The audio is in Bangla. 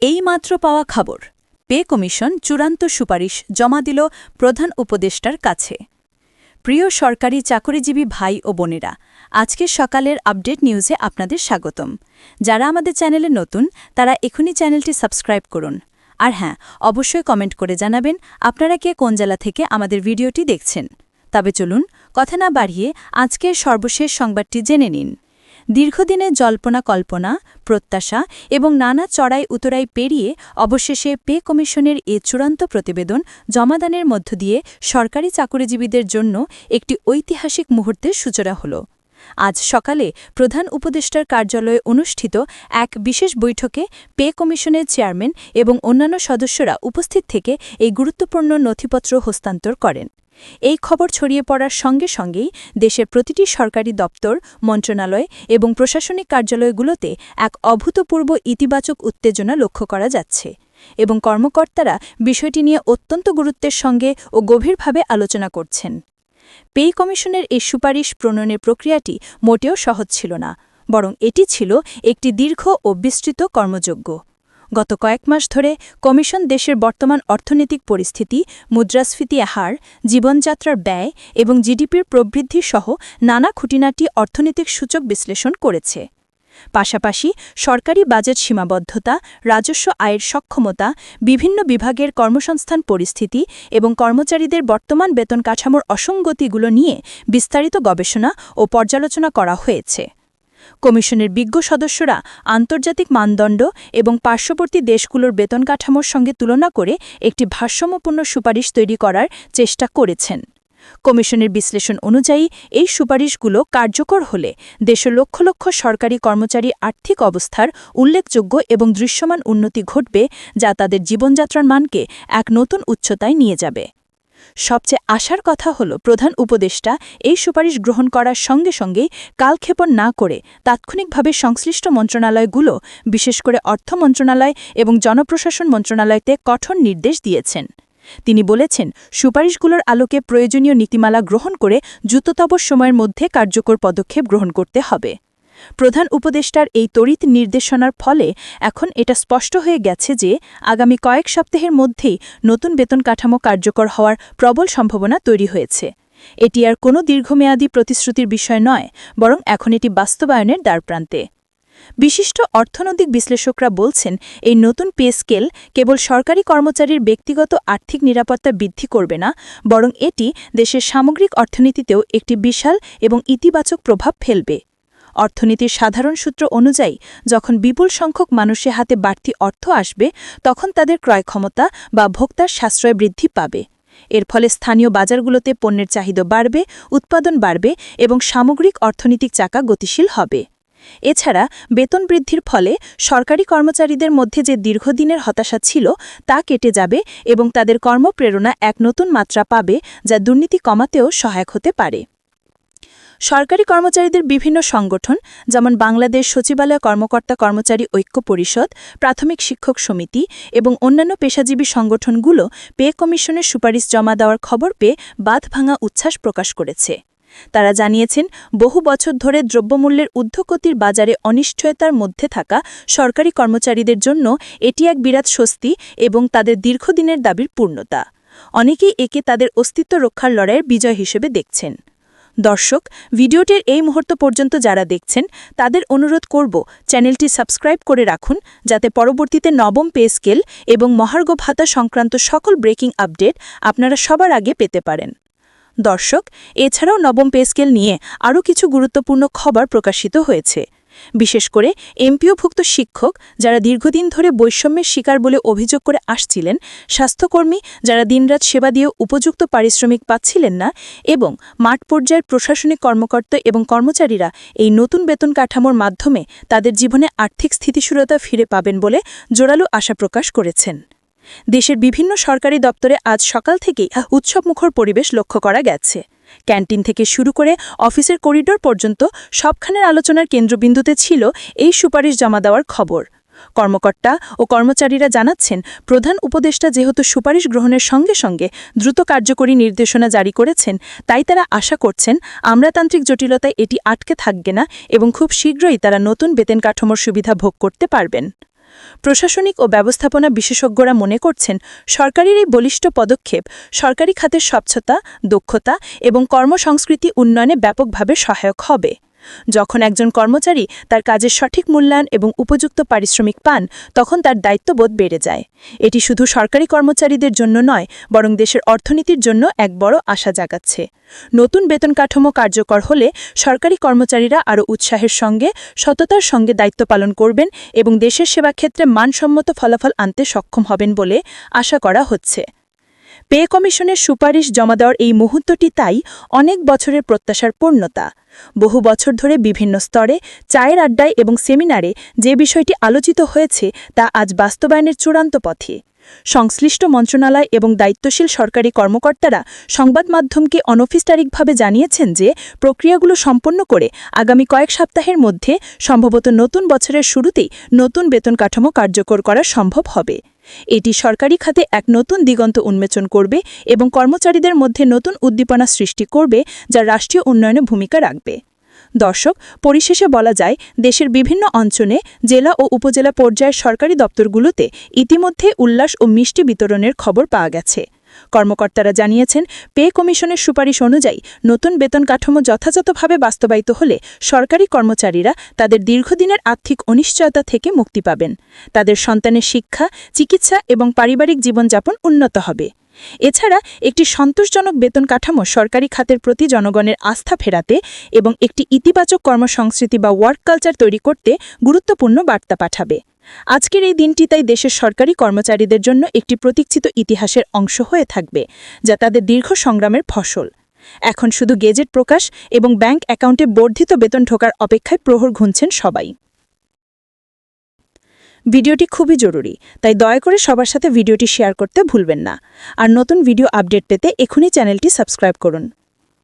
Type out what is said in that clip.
এইমাত্র পাওয়া খবর। পে কমিশন চূড়ান্ত সুপারিশ জমা দিল প্রধান উপদেষ্টার কাছে। প্রিয় সরকারি চাকরিজীবী ভাই ও বোনেরা আজকের সকালের আপডেট নিউজে আপনাদের স্বাগতম। যারা আমাদের চ্যানেলে নতুন, তারা এখনই চ্যানেলটি সাবস্ক্রাইব করুন। আর হ্যাঁ অবশ্যই কমেন্ট করে জানাবেন আপনারা কে কোন জেলা থেকে আমাদের ভিডিওটি দেখছেন। তবে চলুন, কথা না বাড়িয়ে আজকের সর্বশেষ সংবাদটি জেনে নিন। দীর্ঘদিনের জল্পনা কল্পনা, প্রত্যাশা এবং নানা চড়াই উতরাই পেরিয়ে অবশেষে পে কমিশনের এ চূড়ান্ত প্রতিবেদন জমাদানের মধ্য দিয়ে সরকারি চাকরিজীবীদের জন্য একটি ঐতিহাসিক মুহূর্তের সূচনা হল। আজ সকালে প্রধান উপদেষ্টার কার্যালয়ে অনুষ্ঠিত এক বিশেষ বৈঠকে পে কমিশনের চেয়ারম্যান এবং অন্যান্য সদস্যরা উপস্থিত থেকে এই গুরুত্বপূর্ণ নথিপত্র হস্তান্তর করেন। এই খবর ছড়িয়ে পড়ার সঙ্গে সঙ্গেই দেশের প্রতিটি সরকারি দপ্তর, মন্ত্রণালয় এবং প্রশাসনিক কার্যালয়গুলোতে এক অভূতপূর্ব ইতিবাচক উত্তেজনা লক্ষ্য করা যাচ্ছে এবং কর্মকর্তারা বিষয়টি নিয়ে অত্যন্ত গুরুত্বের সঙ্গে ও গভীরভাবে আলোচনা করছেন। পে কমিশনের এই সুপারিশ প্রণয়নের প্রক্রিয়াটি মোটেও সহজ ছিল না, বরং এটি ছিল একটি দীর্ঘ ও বিস্তৃত কর্মযোগ্য গত কয়েক মাস ধরে কমিশন দেশের বর্তমান অর্থনৈতিক পরিস্থিতি, মুদ্রাস্ফীতি হার, জীবনযাত্রার ব্যয় এবং জিডিপির প্রবৃদ্ধি সহ নানা খুঁটিনাটি অর্থনৈতিক সূচক বিশ্লেষণ করেছে। পাশাপাশি সরকারি বাজেট সীমাবদ্ধতা, রাজস্ব আয়ের সক্ষমতা, বিভিন্ন বিভাগের কর্মসংস্থান পরিস্থিতি এবং কর্মচারীদের বর্তমান বেতন কাঠামোর অসঙ্গতিগুলো নিয়ে বিস্তারিত গবেষণা ও পর্যালোচনা করা হয়েছে। কমিশনের বিজ্ঞ সদস্যরা আন্তর্জাতিক মানদণ্ড এবং পার্শ্ববর্তী দেশগুলোর বেতন কাঠামোর সঙ্গে তুলনা করে একটি ভারসাম্যপূর্ণ সুপারিশ তৈরি করার চেষ্টা করেছেন। কমিশনের বিশ্লেষণ অনুযায়ী, এই সুপারিশগুলো কার্যকর হলে দেশের লক্ষ লক্ষ সরকারি কর্মচারী আর্থিক অবস্থার উল্লেখযোগ্য এবং দৃশ্যমান উন্নতি ঘটবে যা তাদের জীবনযাত্রার মানকে এক নতুন উচ্চতায় নিয়ে যাবে। সবচেয়ে আশার কথা হল, প্রধান উপদেষ্টা এই সুপারিশ গ্রহণ করার সঙ্গে সঙ্গেই কালক্ষেপণ না করে তাৎক্ষণিকভাবে সংশ্লিষ্ট মন্ত্রণালয়গুলো, বিশেষ করে অর্থ মন্ত্রণালয় এবং জনপ্রশাসন মন্ত্রণালয়তে কঠোর নির্দেশ দিয়েছেন। তিনি বলেছেন, সুপারিশগুলোর আলোকে প্রয়োজনীয় নীতিমালা গ্রহণ করে দ্রুততম সময়ের মধ্যে কার্যকর পদক্ষেপ গ্রহণ করতে হবে। প্রধান উপদেষ্টার এই তড়িৎ নির্দেশনার ফলে এখন এটা স্পষ্ট হয়ে গেছে যে আগামী কয়েক সপ্তাহের মধ্যেই নতুন বেতন কাঠামো কার্যকর হওয়ার প্রবল সম্ভাবনা তৈরি হয়েছে। এটি আর কোনো দীর্ঘমেয়াদী প্রতিশ্রুতির বিষয় নয়, বরং এখন এটি বাস্তবায়নের দ্বারপ্রান্তে। বিশিষ্ট অর্থনৈতিক বিশ্লেষকরা বলছেন, এই নতুন পে স্কেল কেবল সরকারি কর্মচারীর ব্যক্তিগত আর্থিক নিরাপত্তা বৃদ্ধি করবে না, বরং এটি দেশের সামগ্রিক অর্থনীতিতেও একটি বিশাল এবং ইতিবাচক প্রভাব ফেলবে। অর্থনীতির সাধারণ সূত্র অনুযায়ী, যখন বিপুল সংখ্যক মানুষের হাতে বাড়তি অর্থ আসবে, তখন তাদের ক্রয় ক্ষমতা বা ভোক্তার সাশ্রয় বৃদ্ধি পাবে। এর ফলে স্থানীয় বাজারগুলোতে পণ্যের চাহিদা বাড়বে, উৎপাদন বাড়বে এবং সামগ্রিক অর্থনৈতিক চাকা গতিশীল হবে। এছাড়া, বেতন বৃদ্ধির ফলে সরকারি কর্মচারীদের মধ্যে যে দীর্ঘদিনের হতাশা ছিল, তা কেটে যাবে এবং তাদের কর্মপ্রেরণা এক নতুন মাত্রা পাবে, যা দুর্নীতি কমাতেও সহায়ক হতে পারে। সরকারি কর্মচারীদের বিভিন্ন সংগঠন, যেমন বাংলাদেশ সচিবালয় কর্মকর্তা কর্মচারী ঐক্য পরিষদ, প্রাথমিক শিক্ষক সমিতি এবং অন্যান্য পেশাজীবী সংগঠনগুলো পে কমিশনের সুপারিশ জমা দেওয়ার খবর পেয়ে বাঁধ ভাঙা উচ্ছ্বাস প্রকাশ করেছে। তারা জানিয়েছেন, বহু বছর ধরে দ্রব্যমূল্যের ঊর্ধ্বগতির বাজারে অনিশ্চয়তার মধ্যে থাকা সরকারি কর্মচারীদের জন্য এটি এক বিরাট স্বস্তি এবং তাদের দীর্ঘদিনের দাবির পূর্ণতা। অনেকেই একে তাদের অস্তিত্ব রক্ষার লড়াইয়ের বিজয় হিসেবে দেখছেন। দর্শক, ভিডিওটির এই মুহূর্ত পর্যন্ত যারা দেখছেন, তাদের অনুরোধ করব চ্যানেলটি সাবস্ক্রাইব করে রাখুন, যাতে পরবর্তীতে নবম পে স্কেল এবং মহার্ঘ ভাতা সংক্রান্ত সকল ব্রেকিং আপডেট আপনারা সবার আগে পেতে পারেন। দর্শক, এছাড়াও নবম পে স্কেল নিয়ে আরও কিছু গুরুত্বপূর্ণ খবর প্রকাশিত হয়েছে। বিশেষ করে এমপিওভুক্ত শিক্ষক যারা দীর্ঘদিন ধরে বৈষম্যের শিকার বলে অভিযোগ করে আসছিলেন, স্বাস্থ্যকর্মী যারা দিনরাত সেবা দিয়ে উপযুক্ত পারিশ্রমিক পাচ্ছিলেন না এবং মাঠ পর্যায়ের প্রশাসনিক কর্মকর্তা এবং কর্মচারীরা এই নতুন বেতন কাঠামোর মাধ্যমে তাদের জীবনে আর্থিক স্থিতিশীলতা ফিরে পাবেন বলে জোরালো আশা প্রকাশ করেছেন। দেশের বিভিন্ন সরকারি দপ্তরে আজ সকাল থেকেই উৎসবমুখর পরিবেশ লক্ষ্য করা গেছে। ক্যান্টিন থেকে শুরু করে অফিসের করিডোর পর্যন্ত সবখানের আলোচনার কেন্দ্রবিন্দুতে ছিল এই সুপারিশ জমা দেওয়ার খবর। কর্মকর্তা ও কর্মচারীরা জানাচ্ছেন, প্রধান উপদেষ্টা যেহেতু সুপারিশ গ্রহণের সঙ্গে সঙ্গে দ্রুত কার্যকরী নির্দেশনা জারি করেছেন, তাই তারা আশা করছেন আমরাতান্ত্রিক জটিলতায় এটি আটকে থাকবে না এবং খুব শীঘ্রই তারা নতুন বেতন কাঠামোর সুবিধা ভোগ করতে পারবেন। প্রশাসনিক ও ব্যবস্থাপনা বিশেষজ্ঞরা মনে করছেন, সরকারের এই বলিষ্ঠ পদক্ষেপ সরকারি খাতের স্বচ্ছতা, দক্ষতা এবং কর্মসংস্কৃতি উন্নয়নে ব্যাপকভাবে সহায়ক হবে। যখন একজন কর্মচারী তার কাজের সঠিক মূল্যায়ন এবং উপযুক্ত পারিশ্রমিক পান, তখন তার দায়িত্ববোধ বেড়ে যায়। এটি শুধু সরকারি কর্মচারীদের জন্য নয়, বরং দেশের অর্থনীতির জন্য এক বড় আশা জাগাচ্ছে। নতুন বেতন কাঠামো কার্যকর হলে সরকারি কর্মচারীরা আরও উৎসাহের সঙ্গে, সততার সঙ্গে দায়িত্ব পালন করবেন এবং দেশের সেবা ক্ষেত্রে মানসম্মত ফলাফল আনতে সক্ষম হবেন বলে আশা করা হচ্ছে। পে কমিশনের সুপারিশ জমা দেওয়ার এই মুহূর্তটি তাই অনেক বছরের প্রত্যাশার পূর্ণতা। বহু বছর ধরে বিভিন্ন স্তরে, চায়ের আড্ডায় এবং সেমিনারে যে বিষয়টি আলোচিত হয়েছে তা আজ বাস্তবায়নের চূড়ান্ত পথে। সংশ্লিষ্ট মন্ত্রণালয় এবং দায়িত্বশীল সরকারি কর্মকর্তারা সংবাদ মাধ্যমকে অনফিস্টারিকভাবে জানিয়েছেন যে প্রক্রিয়াগুলো সম্পন্ন করে আগামী কয়েক সপ্তাহের মধ্যে সম্ভবত নতুন বছরের শুরুতেই নতুন বেতন কাঠামো কার্যকর করা সম্ভব হবে। এটি সরকারি খাতে এক নতুন দিগন্ত উন্মোচন করবে এবং কর্মচারীদের মধ্যে নতুন উদ্দীপনা সৃষ্টি করবে, যা রাষ্ট্রীয় উন্নয়নে ভূমিকা রাখবে। দর্শক, পরিশেষে বলা যায়, দেশের বিভিন্ন অঞ্চলে, জেলা ও উপজেলা পর্যায়ের সরকারি দপ্তরগুলোতে ইতিমধ্যে উল্লাস ও মিষ্টি বিতরণের খবর পাওয়া গেছে। কর্মকর্তারা জানিয়েছেন, পে কমিশনের সুপারিশ অনুযায়ী নতুন বেতন কাঠামো যথাযথভাবে বাস্তবায়িত হলে সরকারি কর্মচারীরা তাদের দীর্ঘদিনের আর্থিক অনিশ্চয়তা থেকে মুক্তি পাবেন। তাদের সন্তানের শিক্ষা, চিকিৎসা এবং পারিবারিক জীবনযাপন উন্নত হবে। এছাড়া একটি সন্তোষজনক বেতন কাঠামো সরকারি খাতের প্রতি জনগণের আস্থা ফেরাতে এবং একটি ইতিবাচক কর্মসংস্কৃতি বা ওয়ার্ক কালচার তৈরি করতে গুরুত্বপূর্ণ বার্তা পাঠাবে। আজকের এই দিনটি তাই দেশের সরকারি কর্মচারীদের জন্য একটি প্রতীক্ষিত ইতিহাসের অংশ হয়ে থাকবে, যা তাদের দীর্ঘ সংগ্রামের ফসল। এখন শুধু গেজেট প্রকাশ এবং ব্যাংক অ্যাকাউন্টে বর্ধিত বেতন ঢোকার অপেক্ষায় প্রহর ঘুনছেন সবাই। ভিডিওটি খুবই জরুরি, তাই দয়া করে সবার সাথে ভিডিওটি শেয়ার করতে ভুলবেন না। আর নতুন ভিডিও আপডেট পেতে এখনই চ্যানেলটি সাবস্ক্রাইব করুন।